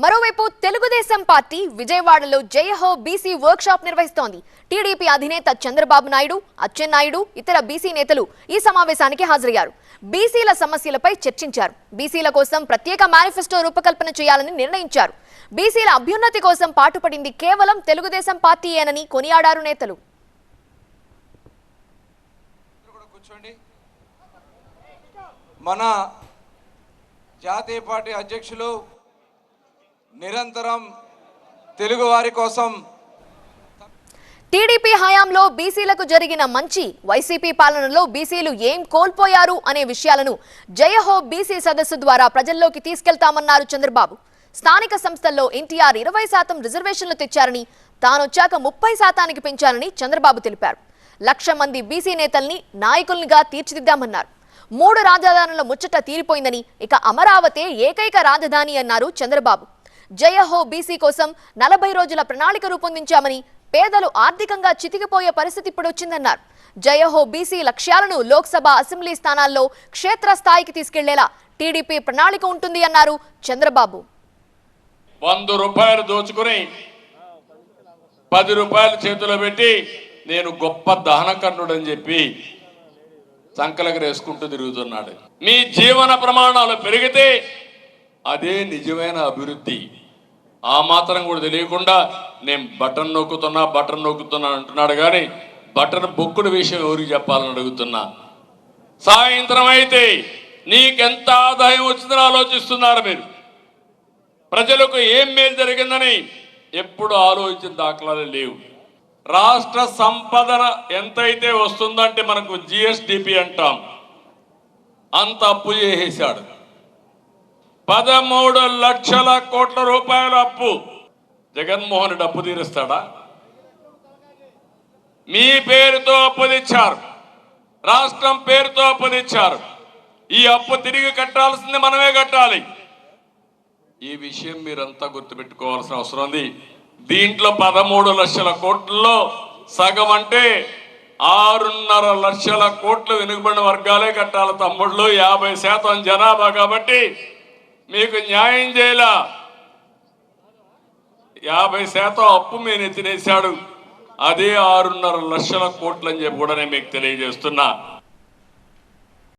మరోవైపు తెలుగుదేశం పార్టీ విజయవాడలో జయహో బీసీ వర్క్ షాప్ నిర్వహిస్తోంది. టీడీపీ అధినేత చంద్రబాబు నాయుడు అచ్చెన్నాయుడు ఇతర బీసీ నేతలు ఈ సమావేశానికి హాజరయ్యారు. బీసీల సమస్యలపై చర్చించారు. బీసీల కోసం ప్రత్యేక మేనిఫెస్టో రూపకల్పన చేయాలని నిర్ణయించారు. బీసీల అభ్యున్నతి కోసం పాటుపడింది కేవలం తెలుగుదేశం పార్టీయేనని కొనియాడారు నేతలు. మన జాతీయ పార్టీ అధ్యక్షులు నిరంతరం తెలుగు వారి కోసం టీడీపీ హయాంలో బీసీలకు జరిగిన మంచి వైసీపీ పాలనలో బీసీలు ఏం కోల్పోయారు అనే విషయాలను జయహో బీసీ సదస్సు ద్వారా ప్రజల్లోకి తీసుకెళ్తామన్నారు చంద్రబాబు. స్థానిక సంస్థల్లో ఎన్టీఆర్ ఇరవై శాతం రిజర్వేషన్లు తెచ్చారని తానొచ్చాక ముప్పై శాతానికి పెంచారని చంద్రబాబు తెలిపారు. లక్ష మంది బీసీ నేతల్ని నాయకుల్నిగా తీర్చిదిద్దామన్నారు. మూడు రాజధానుల ముచ్చట తీరిపోయిందని ఇక అమరావతే ఏకైక రాజధాని అన్నారు చంద్రబాబు. జయహో బీసీ కోసం నలభై రోజుల ప్రణాళిక రూపొందించామని పేదలు ఆర్థికంగా చితికిపోయే పరిస్థితి ఇప్పుడు వచ్చిందన్నారు జయహో బీసీ లక్ష్యాలను లోక్సభ అసెంబ్లీ స్థానాల్లో క్షేత్రస్థాయికి తీసుకెళ్ళేలా టీడీపీ ప్రణాళిక ఉంటుంది అన్నారు చంద్రబాబు. వంద రూపాయలు దోచుకుని పది రూపాయలు చేతిలో పెట్టి నేను గొప్ప దహనకర్ణుడు అని చెప్పి సంకలకి వేసుకుంటూ తిరుగుతున్నాడు. మీ జీవన ప్రమాణాలు పెరిగితే అదే నిజమైన అభివృద్ధి. ఆ మాత్రం కూడా తెలియకుండా నేను బటన్ నొక్కుతున్నా బటన్ నొక్కుతున్నా అంటున్నాడు కానీ బటన్ బొక్కుడు విషయం ఎవరికి చెప్పాలని అడుగుతున్నా? సాయంత్రం అయితే నీకెంత ఆదాయం వచ్చిందని ఆలోచిస్తున్నారు మీరు. ప్రజలకు ఏం మేలు జరిగిందని ఎప్పుడు ఆలోచించిన దాఖలాలు లేవు. రాష్ట్ర సంపదన ఎంతైతే వస్తుందంటే మనకు జిఎస్డిపి అంటాం. అంత అప్పు చేసేసాడు పదమూడు లక్షల కోట్ల రూపాయల అప్పు. జగన్మోహన్ రెడ్డి అప్పు తీరుస్తాడా? మీ పేరుతో అప్పు తెచ్చారు. రాష్ట్రం పేరుతో అప్పు తెచ్చారు. ఈ అప్పు తిరిగి కట్టాల్సింది మనమే కట్టాలి. ఈ విషయం మీరంతా గుర్తుపెట్టుకోవాల్సిన అవసరం ఉంది. దీంట్లో పదమూడు లక్షల కోట్లలో సగం అంటే ఆరున్నర లక్షల కోట్లు వెనుకబడిన వర్గాలే కట్టాలి తమ్ముళ్ళు. యాభై శాతం జనాభా కాబట్టి మీకు న్యాయం చేయలా? యాభై శాతం అప్పు మీరు ఎత్తినేశాడు అదే ఆరున్నర లక్షల కోట్లని చెప్పి కూడా నేను మీకు తెలియజేస్తున్నా.